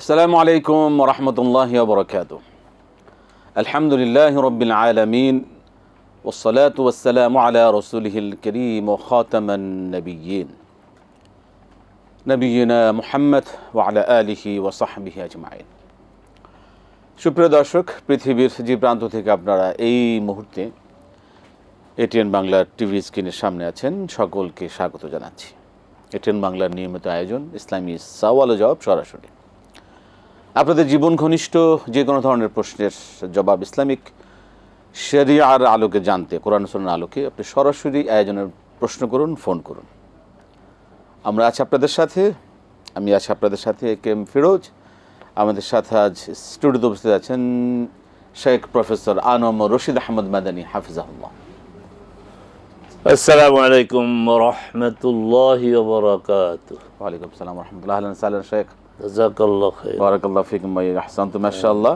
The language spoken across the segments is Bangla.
আসসালামু আলাইকুম রহমতুল্লাহ বরকাত আলহামদুলিল্লাহ রবিল আলমিন ওসলাত ওসালাম আলা রসুলহিল করিম ও খতমন নবীন নবীনা মোহাম্মদ ওয়ালা আলিহি ওসাহবিহি আজমাইন। সুপ্রিয় দর্শক, পৃথিবীর যে প্রান্ত থেকে আপনারা এই মুহূর্তে এটিএন বাংলার টিভি স্ক্রিনের সামনে আছেন, সকলকে স্বাগত জানাচ্ছি। এটিএন বাংলার নিয়মিত আয়োজন, ইসলামী সাওয়াল জবাব সরাসরি। আপনাদের জীবন ঘনিষ্ঠ যে কোনো ধরনের প্রশ্নের জবাব ইসলামিক শরিয়ার আলোকে জানতে কোরআন সুন্নাহর আলোকে আপনি সরাসরি আয়োজনের প্রশ্ন করুন ফোন করুন। আমরা আছি আপনাদের সাথে আমি আছি আপনাদের সাথে কে এম ফিরোজ। আমাদের সাথে আজ স্টুডিওতে উপস্থিত আছেন শেখ প্রফেসর আনম রশিদ আহমদ মাদানী হাফিজাহুল্লাহ। আসসালামু আলাইকুম রহমতুল্লাহ ওয়ালাইকুম সালাম রহমতুল্লাহ। আহলান সালাম শেখ। বারাকাল্লাহ ফিকুম ভাই আহসান তো মাশাআল্লাহ।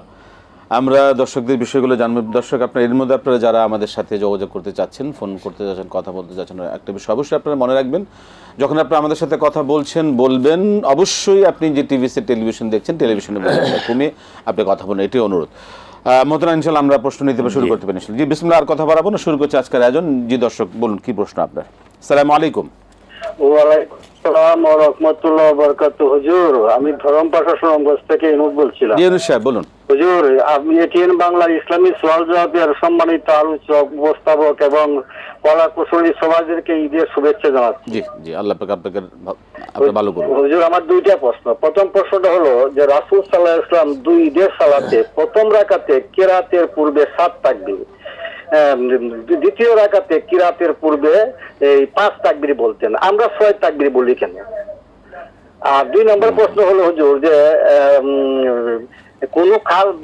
আমরা দর্শকদের বিষয়গুলো জানব। দর্শক আপনার এর মধ্যে আপনারা যারা আমাদের সাথে যোগাযোগ করতে চাচ্ছেন ফোন করতে চাচ্ছেন কথা বলতে চাচ্ছেন একটা বিষয় অবশ্যই আপনারা মনে রাখবেন। যখন আপনারা আমাদের সাথে কথা বলছেন বলবেন অবশ্যই আপনি যে টিভিতে টেলিভিশন দেখছেন টেলিভিশনে কমে আপনি কথা বলেন এটি অনুরোধ। মতনা ইনশাল্লাহ আমরা প্রশ্ন নিতে শুরু করতে পারি। জি বিসমিল্লাহ আর কথা বাড়াবো না শুরু করছি আজকের আয়োজন। জি দর্শক বলুন কি প্রশ্ন আপনার? সালাম আলাইকুম। ওয়ালাইকুম আসসালাম রাহমাতুল্লাহ হুজুর আমি ধরম পাশা সুনামগঞ্জ থেকে বলছিলাম। সাহেব বলুন। হুজুর আমি এটিএন বাংলার ইসলামী সোয়াল জবাবের সম্মানিত আলোচক উপস্থাপক এবং কলা কুশলী সমাজেরকে ঈদের শুভেচ্ছা জানাচ্ছি। জি জি আল্লাহ পাক আপনাকে ভালো করুন। হুজুর আমার দুইটা প্রশ্ন। প্রথম প্রশ্নটা হলো যে রাসূল সাল্লাল্লাহু আলাইহি ইসলাম দুই ঈদের সালাতে প্রথম রাকাতে কেরাতের পূর্বে সাত তাকবীর। আহ, দ্বিতীয় রাকাতে কিরাতের পূর্বে এই পাঁচ তাকবীর বলতেন। আমরা ছয় তাকবীর বলি কেন? আর দুই নম্বর প্রশ্ন হলো হুজুর যে কোনো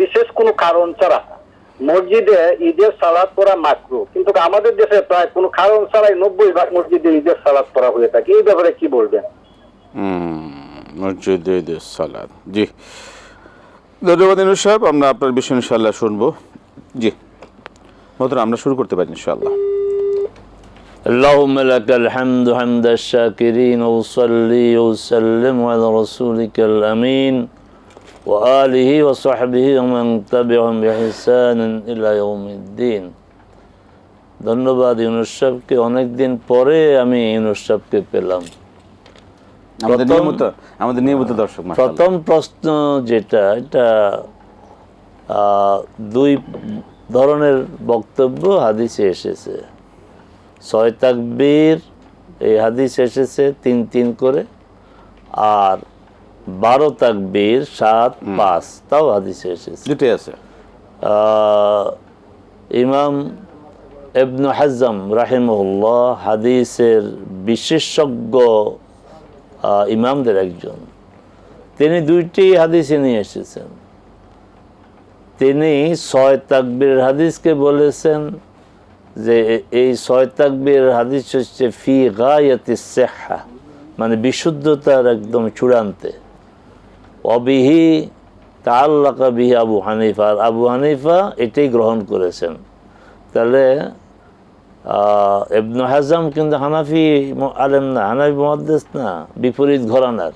বিশেষ কোনো কারণ ছাড়া মসজিদে ঈদের সালাদ পড়া মাকরু। কিন্তু আমাদের দেশে প্রায় কোনো কারণ ছাড়াই নব্বই ভাগ মসজিদে ঈদের সালাদ পড়া হয়ে থাকে। এই ব্যাপারে কি বলবেন? মসজিদে ঈদের সালাদ জি। ধন্যবাদ সাহেব আমরা আপনার বিষয় ইনশাল্লাহ শুনব। জি। মতন আমরা শুরু করতে পারি ইনশাল্লাহ اللهم لك الحمد حمد الشاكرين وصلي وسلم على رسولك الأمين وآله وصحبه ومن تبعهم بإحسان إلى يوم الدين ধন্যবাদ ইউনুস সাহেবকে অনেকদিন পরে আমি ইউনুস সাহেবকে পেলাম আমাদের প্রথম- নিয়মিত আমাদের নিয়মিত দর্শক মাশাআল্লাহ। প্রথম প্রশ্ন যেটা এটা আহ, দুই ধরনের বক্তব্য হাদিসে এসেছে। ছয় তাকবীর এই হাদিস এসেছে তিন তিন করে আর বারো তাকবীর সাত পাঁচ তাও হাদিসে এসেছে। দুটোই আছে। ইমাম ইবনু হাজম রাহিমুল্লাহ হাদিসের বিশেষজ্ঞ ইমামদের একজন। তিনি দুইটি হাদিসে নিয়ে এসেছেন। তিনি ছয় তাকবির হাদিসকে বলেছেন যে এই ছয় তাকবির হাদিস হচ্ছে ফি গায়াতি সেহা মানে বিশুদ্ধতার একদম চূড়ান্তে। অবিহি তাল্লাকা বিহি আবু হানিফা, আর আবু হানিফা এটাই গ্রহণ করেছেন। তাহলে ইবনু হাজাম কিন্তু হানাফি আলেম না, হানাফি মহাদ্দেশ না, বিপরীত ঘরানার।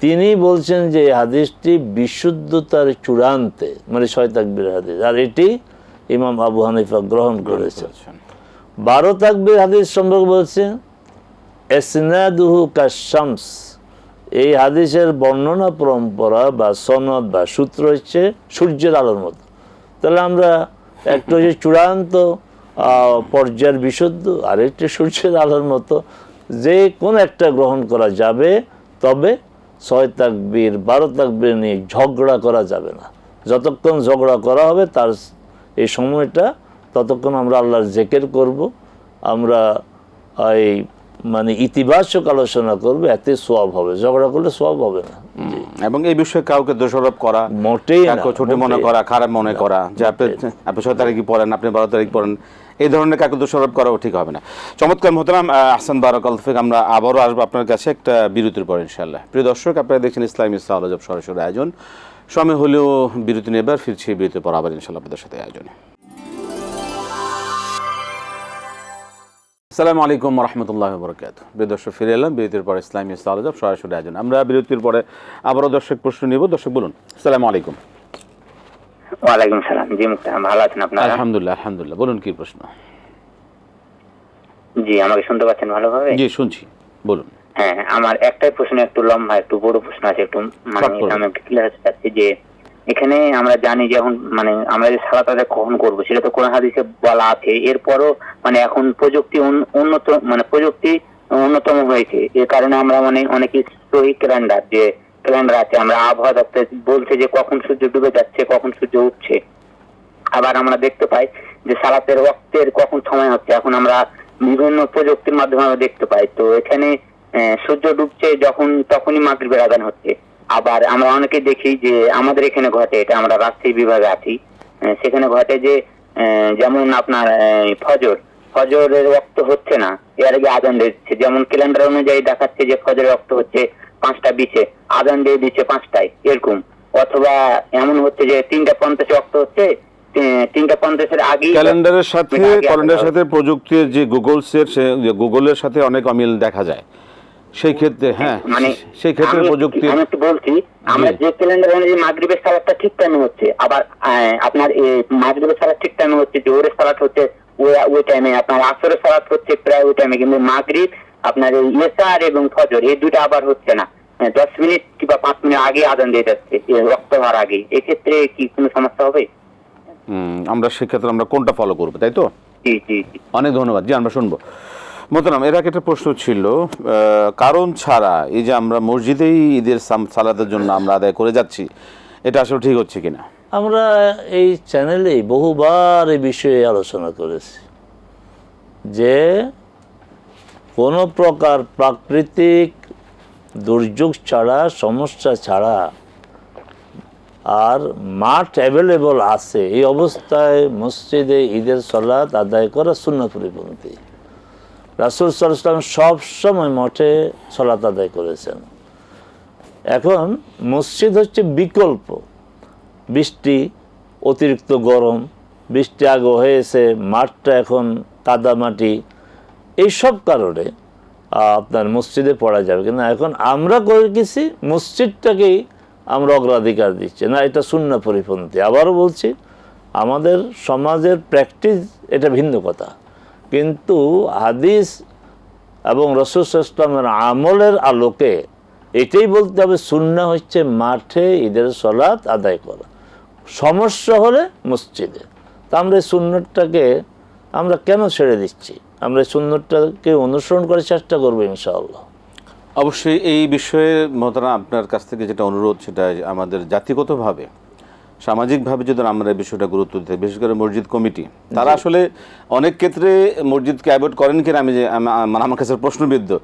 তিনি বলছেন যে এই হাদিসটি বিশুদ্ধতার চূড়ান্তে মানে ছয় তাকবীর হাদিস আর এটি ইমাম আবু হানিফা গ্রহণ করেছেন। বারো তাকবীর হাদিস সম্পর্কে বলছে এসনাদুহু কাশামস এই হাদিসের বর্ণনা পরম্পরা বা সনদ বা সূত্র হচ্ছে সূর্যের আলোর মতো। তাহলে আমরা একটা হচ্ছে চূড়ান্ত আহ, পর্যায়ের বিশুদ্ধ আর আরেকটি সূর্যের আলোর মতো। যে কোন একটা গ্রহণ করা যাবে তবে ছয় তাকবীর, বারো তাকবীর নিয়ে ঝগড়া করা যাবে না। যতক্ষণ ঝগড়া করা হবে, তার এই সময়টা ততক্ষণ আমরা আল্লাহর জেকের করব। আমরা এই মানে ইতিবাচক আলোচনা করব, এতে সোয়াব হবে। ঝগড়া করলে সোয়াব হবে না। এবং এই বিষয়ে কাউকে দোষারোপ করা মোটেই ছোট মনে করা খারাপ মনে করা যে আপনি আপনি ছয় তারিখই পড়েন আপনি বারো তারিখ পড়েন এই ধরনের কাউকে দোষারোপ করাও ঠিক হবে না। চমৎকার মহতারাম আহ, আহসান বারাকাল থেকে আমরা আবারও আসব আপনার কাছে একটা বিরতির পর ইনশাল্লাহ প্রিয় দর্শক আপনারা দেখছেন ইসলামী সাহজব সরাসরি আয়োজন। সময় হলেও বিরতি নেবার ফিরছি বিরতির পর আবার ইনশাল্লাহ আপনাদের সাথে আয়োজনে। আসসালামু আলাইকুম রহমতুল্লাহ বরকাত দর্শক ফিরে এলাম বিরতির পরে ইসলামী সালাজাব সরাসরি আয়োজন আমরা বিরতির পরে আবারও দর্শক প্রশ্ন নিব। দর্শক বলুন। আসসালামু আলাইকুম। ওয়ালাইকুম সালাম। জি মুক্তার ভালো আছেন আপনারা? আলহামদুলিল্লাহ আলহামদুলিল্লাহ। বলুন কি প্রশ্ন? জি আমাকে শুনতে পাচ্ছেন ভালোভাবে? জি শুনছি। বলুন। হ্যাঁ আমার একটাই প্রশ্ন একটু লম্বা একটু বড় প্রশ্ন আছে একটু মানে আমি ক্লিয়ার চাচ্ছি যে এখানে আমরা জানি যে এখন মানে আমরা যে সালাত আদায় কখন করব, সেটা তো কোন হাদিসে বলা আছে। এরপরও মানে এখন প্রযুক্তি উন্নত মানে প্রযুক্তি অন্যতম হয়েছে। এর কারণে আমরা মানে অনেকে সহি ক্যালেন্ডার যে ক্যালেন্ডার আছে, আমরা আবহাওয়া দপ্তর বলছে যে কখন সূর্য ডুবে যাচ্ছে, কখন সূর্য উঠছে। আবার আমরা দেখতে পাই যে সালাতের রক্তের কখন সময় হচ্ছে। এখন আমরা বিভিন্ন প্রযুক্তির মাধ্যমে আমরা দেখতে পাই। তো এখানে সূর্য ডুবছে যখন, তখনই মাগরিবের আদান হচ্ছে। আবার আমরা অনেকে দেখি যে আমাদের এখানে ঘটে এটা আমরা রাজশাহী বিভাগে আছি সেখানে ঘটে যে যেমন আপনার ফজর ফজরের রক্ত হচ্ছে না এর আগে আদান দিচ্ছে। যেমন ক্যালেন্ডার অনুযায়ী দেখাচ্ছে যে ফজরের রক্ত হচ্ছে পাঁচটা বিচে আদান দিয়ে দিচ্ছে পাঁচটায় এরকম। অথবা এমন হচ্ছে যে তিনটা পঞ্চাশে রক্ত হচ্ছে তিনটা পঞ্চাশের আগেই ক্যালেন্ডারের সাথে ক্যালেন্ডারের সাথে প্রযুক্তির যে গুগলসের গুগলের সাথে অনেক অমিল দেখা যায়। সেই ক্ষেত্রে হ্যাঁ মানে সেই ক্ষেত্রে প্রযুক্তি আমি একটু বলছি আমরা যে ক্যালেন্ডার অনুযায়ী মাগরিবের সালাদটা ঠিক টাইমে হচ্ছে আবার আপনার এই মাগরিবের সালাদ ঠিক টাইমে হচ্ছে জোহরের সালাদ হচ্ছে ওই ওই টাইমে আপনার আসরের সালাদ হচ্ছে প্রায় ওই টাইমে কিন্তু মাগরিব আপনার এই এবং ফজর এই দুটো আবার হচ্ছে না। দশ মিনিট কিংবা পাঁচ মিনিট আগে আদান দিয়ে যাচ্ছে রক্ত হওয়ার আগে। এক্ষেত্রে কি কোনো সমস্যা হবে? আমরা সেক্ষেত্রে আমরা কোনটা ফলো করব তাই তো? জি জি জি। অনেক ধন্যবাদ। জি আমরা শুনব। মোতারাম এর একটা প্রশ্ন ছিল কারণ ছাড়া এই যে আমরা মসজিদেই ঈদের সালাতের জন্য আমরা আদায় করে যাচ্ছি, এটা আসলে ঠিক হচ্ছে কিনা? আমরা এই চ্যানেলে বহুবার এই বিষয়ে আলোচনা করেছি যে কোনো প্রকার প্রাকৃতিক দুর্যোগ ছাড়া, সমস্যা ছাড়া আর মাঠ অ্যাভেলেবল আছে, এই অবস্থায় মসজিদে ঈদের সলাৎ আদায় করা শূন্য পরিপন্থী। রাসুল সাল্লাম সব সময় মঠে সলাৎ আদায় করেছেন। এখন মসজিদ হচ্ছে বিকল্প। বৃষ্টি, অতিরিক্ত গরম, বৃষ্টি আগে হয়েছে, মাঠটা এখন কাদামাটি এইসব কারণে আপনার মসজিদে পড়া যাবে। কিন্তু এখন আমরা করে গেছি, মসজিদটাকেই আমরা অগ্রাধিকার দিচ্ছি। না, এটা শূন্য পরিপন্থী। আবারও বলছি, আমাদের সমাজের প্র্যাকটিস এটা ভিন্ন কথা। কিন্তু হাদিস এবং রসুল আমলের আলোকে এটাই বলতে হবে সুন্না হচ্ছে মাঠে ঈদের সলাৎ আদায় করা। সমস্যা হলে মসজিদে। তা আমরা এই সুন্নতটাকে আমরা কেন ছেড়ে দিচ্ছি? আমরা এই সুন্নতটাকে অনুসরণ করার চেষ্টা করব ইনশাআল্লাহ। অবশ্যই এই বিষয়ে মহতারা আপনার কাছ থেকে যেটা অনুরোধ সেটা আমাদের জাতিগতভাবে সামাজিকভাবে যদি আমরা এই বিষয়টা গুরুত্ব দিতে বিশেষ করে মসজিদ কমিটি তারা আসলে অনেক ক্ষেত্রে মসজিদকে অ্যাভয়েড করেন কিনা আমি যে মানে আমার কাছে প্রশ্নবিদ্ধ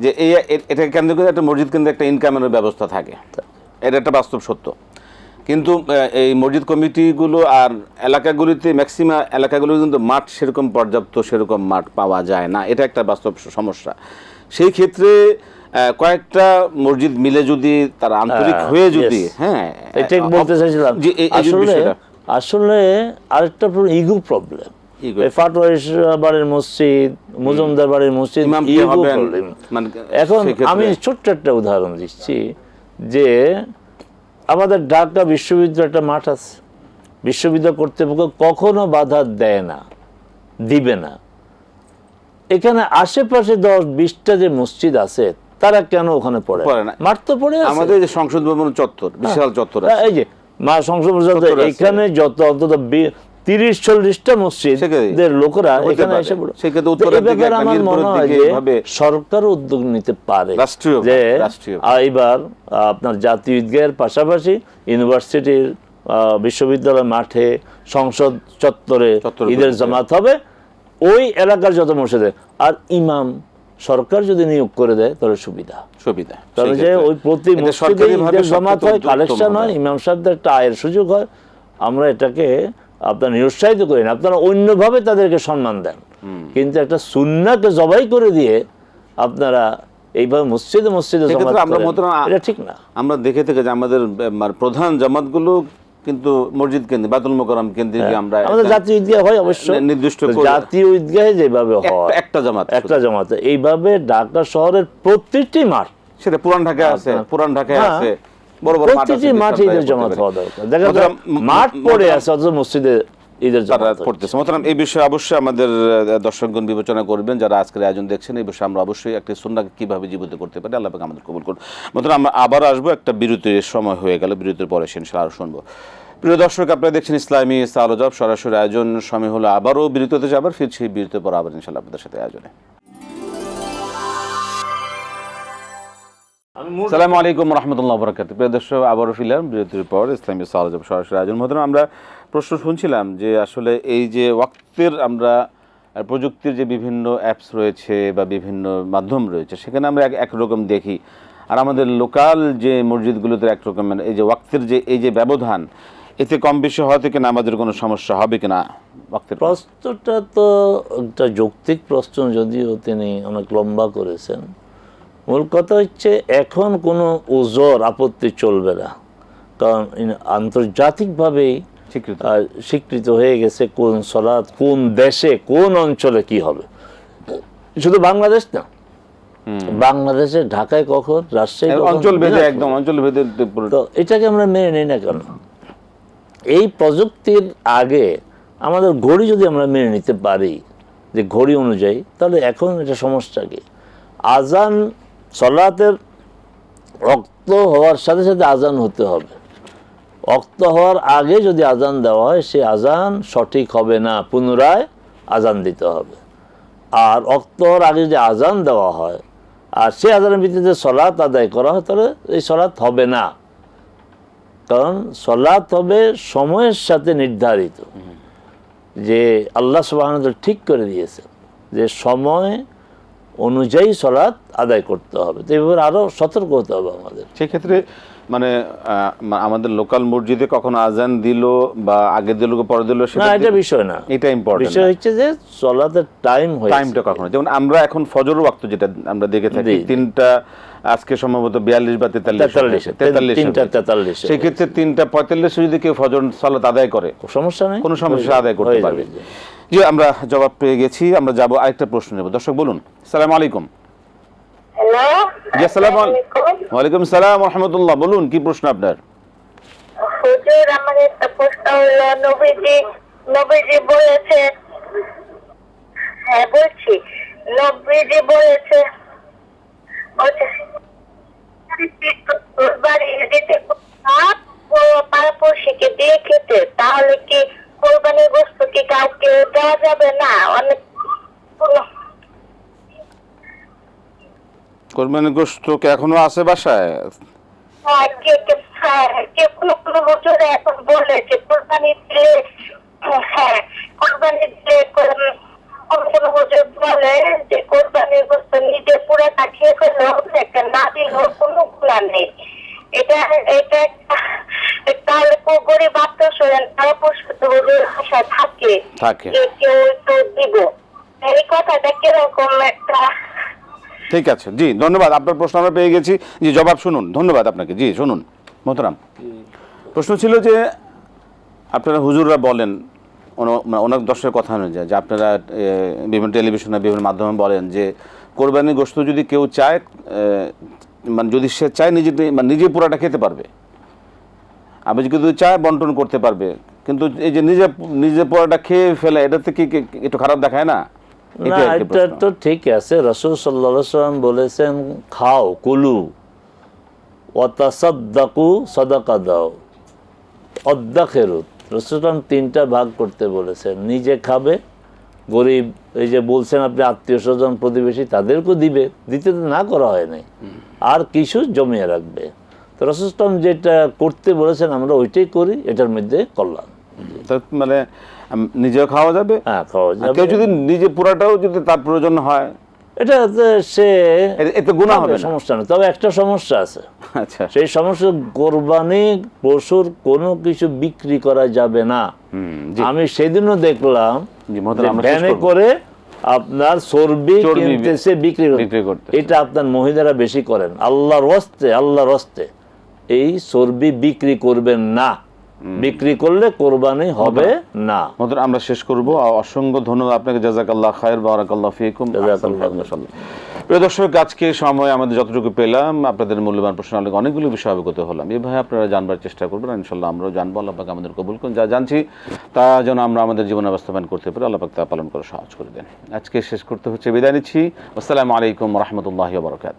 যে এই এ- এটাকে কেন্দ্র করে একটা মসজিদ কেন্দ্রে একটা ইনকামের ব্যবস্থা থাকে। এটা একটা বাস্তব সত্য। কিন্তু এই মসজিদ কমিটিগুলো আর এলাকাগুলিতে ম্যাক্সিমাম এলাকাগুলো কিন্তু মাঠ সেরকম পর্যাপ্ত সেরকম মাঠ পাওয়া যায় না। এটা একটা বাস্তব সমস্যা। সেই ক্ষেত্রে কয়েকটা মসজিদ মিলে যদি তারা আন্তরিক হ্যাঁ, হয়ে যদি হ্যাঁ এটাই বলতে চাইছিলাম। আসলে আসলে আরেকটা ইগো প্রবলেম বাড়ির মসজিদ মুজুমদার বাড়ির মসজিদ। মানে এখন আমি ছোট্ট একটা উদাহরণ দিচ্ছি যে আমাদের ঢাকা বিশ্ববিদ্যালয় একটা মাঠ আছে। বিশ্ববিদ্যালয় কর্তৃপক্ষ কখনো বাধা দেয় না দিবে না। এখানে আশেপাশে দশ বিশটা যে মসজিদ আছে তারা কেন ওখানে পড়ে? পড়ে না। মাঠ তো পড়ে আমাদের যে সংসদ ভবন চত্বর বিশাল চত্বর হ্যাঁ, আছে। এই যে মা সংসদ চত্বর এখানে যত অন্তত তিরিশ চল্লিশটা মসজিদ লোকেরা এখানে এসে পড়ে। সেক্ষেত্রে আমার মনে হয় যে সরকার উদ্যোগ নিতে পারে। যে এইবার আপনার জাতীয় ঈদগাহের পাশাপাশি ইউনিভার্সিটির বিশ্ববিদ্যালয় মাঠে সংসদ চত্বরে ঈদের জামাত হবে। ওই এলাকার যত মসজিদে আর ইমাম সরকার যদি নিয়োগ করে দেয় তাহলে সুবিধা। সুবিধা। তাহলে যে ওই প্রতি জামাত হয় কালেকশন হয় ইমাম সাহেবদের একটা আয়ের সুযোগ হয় আমরা এটাকে আপনার নিরুৎসাহিত করি না। আপনারা অন্যভাবে তাদেরকে সম্মান দেন। কিন্তু একটা সুন্নাকে জবাই করে দিয়ে আপনারা এইভাবে মসজিদে মসজিদে আমরা করেন, ঠিক না। আমরা দেখে থেকে যে আমাদের প্রধান জামাতগুলো কিন্তু মসজিদ কেন্দ্রে বাতুল মোকরম কেন্দ্রিক আমরা হ্যাঁ। আমাদের জাতীয় ঈদগাহ হয় অবশ্য। নির্দিষ্ট জাতীয় ঈদগাহে যেভাবে হয় একটা- জামাত একটা জামাতে। এইভাবে ঢাকা শহরের প্রতিটি মাঠ সেটা পুরান ঢাকায় আছে পুরান ঢাকায় হ্যাঁ। আছে। বড় বড় মাঠ আছে, মাঠে জামাত হওয়া দরকার। দেখা যায় মাঠ পড়ে আছে অথচ মসজিদে ঈদের তারা পড়তেছে মোহতারাম এই বিষয়ে অবশ্যই আমাদের দর্শকগণ বিবেচনা করবেন যারা আজকের আয়োজন দেখছেন এই বিষয়ে আমরা অবশ্যই একটি সুন্নাকে কীভাবে জীবিত করতে পারি আল্লাহ পাক আমাদের কবুল করুন। মোহতারাম আমরা আবার আসব একটা বিরতির সময় হয়ে গেল বিরতির পরে সে ইনশাআল্লাহ আরও শুনব। প্রিয় দর্শক আপনারা দেখছেন ইসলামী সালজব সরাসরি আয়োজন সময় হলো আবারও বিরতিতে যাবার ফিরছি বিরতির পর আবার ইনশাআল্লাহ আপনাদের সাথে আয়োজনে। সালামু আলাইকুম রহমতুল্লাহ বরকাত প্রিয় দর্শক আবারও ফিরলাম বিরতির পর ইসলামী সালজব সরাসরি আয়োজন। মধ্যে আমরা প্রশ্ন শুনছিলাম যে আসলে এই যে ওয়াক্তের আমরা প্রযুক্তির যে বিভিন্ন অ্যাপস রয়েছে বা বিভিন্ন মাধ্যম রয়েছে, সেখানে আমরা এক একরকম দেখি। আর আমাদের লোকাল যে মসজিদগুলোতে একরকম মানে এই যে ওয়াক্তের যে, এই যে ব্যবধান, এতে কম বেশি হওয়া থেকে না আমাদের কোনো সমস্যা হবে কিনা? ওয়াক্তের প্রশ্নটা তো, একটা যৌক্তিক প্রশ্ন যদিও তিনি অনেক লম্বা করেছেন। মূল কথা হচ্ছে এখন কোনো ওজোর আপত্তি চলবে না। কারণ আন্তর্জাতিকভাবেই স্বীকৃত। হয়ে গেছে কোন সলাৎ কোন দেশে কোন অঞ্চলে কি হবে? শুধু বাংলাদেশ না। বাংলাদেশে ঢাকায় কখন রাজশাহী অঞ্চল ভেদে একদম অঞ্চল ভেদে তো এটাকে আমরা মেনে নিই না কেন? এই প্রযুক্তির আগে আমাদের ঘড়ি যদি আমরা মেনে নিতে পারি যে ঘড়ি অনুযায়ী তাহলে এখন এটা সমস্যা কি? আজান সলাতের রক্ত হওয়ার সাথে সাথে আজান হতে হবে। অক্ত হওয়ার আগে যদি আজান দেওয়া হয় সে আজান সঠিক হবে না, পুনরায় আজান দিতে হবে। আর অক্ত হওয়ার আগে যদি আজান দেওয়া হয়, আর সে আজানের ভিত্তিতে সলাৎ আদায় করা হয়, তাহলে এই সলাৎ হবে না। কারণ সলাৎ হবে সময়ের সাথে নির্ধারিত। যে আল্লাহ সুবাহ ঠিক করে দিয়েছে যে সময় অনুযায়ী সলাৎ আদায় করতে হবে। তো এভাবে আরও সতর্ক হতে হবে আমাদের। সেক্ষেত্রে মানে আমাদের লোকাল মসজিদে কখনো আজান দিল বা আগে দিল পরে দিল সেটা এটা বিষয় না। এটা ইম্পর্টেন্ট বিষয় হচ্ছে যে সলাতের টাইম হয়েছে। টাইমটা কখনো। যেমন আমরা এখন ফজর ওয়াক্ত যেটা আমরা দেখে থাকি। তিনটা আজকে সম্ভবত বিয়াল্লিশ বা তেতাল্লিশ তেতাল্লিশে, তেতাল্লিশ তিনটা তেতাল্লিশে। সেক্ষেত্রে তিনটা পঁয়তাল্লিশে যদি কেউ ফজর সালাত আদায় করে সমস্যা নেই। কোনো সমস্যা আদায় করতে পারবে। জি আমরা জবাব পেয়ে গেছি। আমরা যাব আরেকটা প্রশ্ন নেব। দর্শক বলুন। সালাম আলাইকুম। জি আসসালাম ওয়ালাইকুম সালাম রহমতুল্লাহ। বলুন কি প্রশ্ন আপনার? হুজুর আমার একটা প্রশ্ন হলো নবীজি নবীজি বলেছে হ্যাঁ বলছি। নবীজি বলেছে দিয়ে খেতে তাহলে কি কোরবানির বস্তু কি কাউকে দেওয়া যাবে না? অনেক কোরবানি গোস্ত কি এখনও আছে বাসায়? হ্যাঁ, কে কে- হ্যাঁ, কে কোনো কোনো হুজুর এখন বলে যে কোরবানি দিলে হ্যাঁ কোরবানি দিলে কোন- কোনো হুজুর বলে যে কোরবানির গোস্ত নিজে খেয়ে ফেলে হবে একটা না দিলেও কোনো গুণা নেই। এটা এটা তাহলে গরিব আত্মস্বজন তারা পশুত হুজুর আশায় থাকে। থাকে। কেউ একটু দিব। এই কথাটা কীরকম একটা ঠিক আছে। জি ধন্যবাদ। আপনার প্রশ্ন আমরা পেয়ে গেছি। জি জবাব শুনুন। ধন্যবাদ আপনাকে। জি শুনুন। মোহতারাম। প্রশ্ন ছিল যে আপনারা হুজুররা বলেন ওনা- মানে দর্শকের কথা অনুযায়ী যে আপনারা বিভিন্ন টেলিভিশনে বিভিন্ন মাধ্যমে বলেন যে কোরবানির গোস্ত যদি কেউ চায় মানে যদি সে চায় নিজে মানে নিজে পুরাটা খেতে পারবে। আবার যদি চায় বন্টন করতে পারবে। কিন্তু এই যে নিজে নিজে পোড়াটা খেয়ে ফেলে এটাতে কি- একটু খারাপ দেখায় না? না এটা তো ঠিক আছে রসুল সাল্লাম বলেছেন খাও কুলু অতাসাদ্দাকু সদাকা দাও অদ্দা খেরুত রসুলাম তিনটা ভাগ করতে বলেছেন নিজে খাবে গরিব এই যে বলছেন আপনি আত্মীয় স্বজন প্রতিবেশী তাদেরকেও দিবে দিতে না করা হয় নাই। আর কিছু জমিয়ে রাখবে। তো রসুলাম যেটা করতে বলেছেন আমরা ওইটাই করি এটার মধ্যে কল্যাণ। মানে নিজেও খাওয়া যাবে। হ্যাঁ খাওয়া আর কেউ যদি নিজে পুরাটাও যদি তার প্রয়োজন হয় এটা সে এতে গুণা হবে সমস্যা নেই তবে একটা সমস্যা আছে। আচ্ছা। সেই সমস্যা কোরবানি পশুর কোনো কিছু বিক্রি করা যাবে না। আমি সেদিনও দেখলাম ভ্যানে করে আপনার চর্বি কিনতেছে বিক্রি করতে। এটা আপনার মহিলারা বেশি করেন। আল্লাহর হস্তে আল্লাহর হস্তে এই চর্বি বিক্রি করবেন না। বিক্রি করলে কোরবানি হবে না। মতন আমরা শেষ করব। অসংখ্য ধন্যবাদ। আপনাকে জাজাকাল্লাহ খায়ের বারাকাল্লাহ ফিকুম। প্রিয় দর্শক আজকে সময় আমাদের যতটুকু পেলাম আপনাদের মূল্যবান প্রশ্ন অনেক অনেকগুলো বিষয় অবগত হলাম। এভাবে আপনারা জানবার চেষ্টা করবেন ইনশাল্লাহ আমরাও জানব। আল্লাহ পাক আমাদের কবুল করুন। যা জানছি তা যেন আমরা আমাদের জীবনে বাস্তবায়ন করতে পারি। আল্লাহ পাক তা পালন করে সহজ করে দেন। আজকে শেষ করতে হচ্ছে বিদায় নিচ্ছি। আসসালামু আলাইকুম রহমতুল্লাহ বরকাত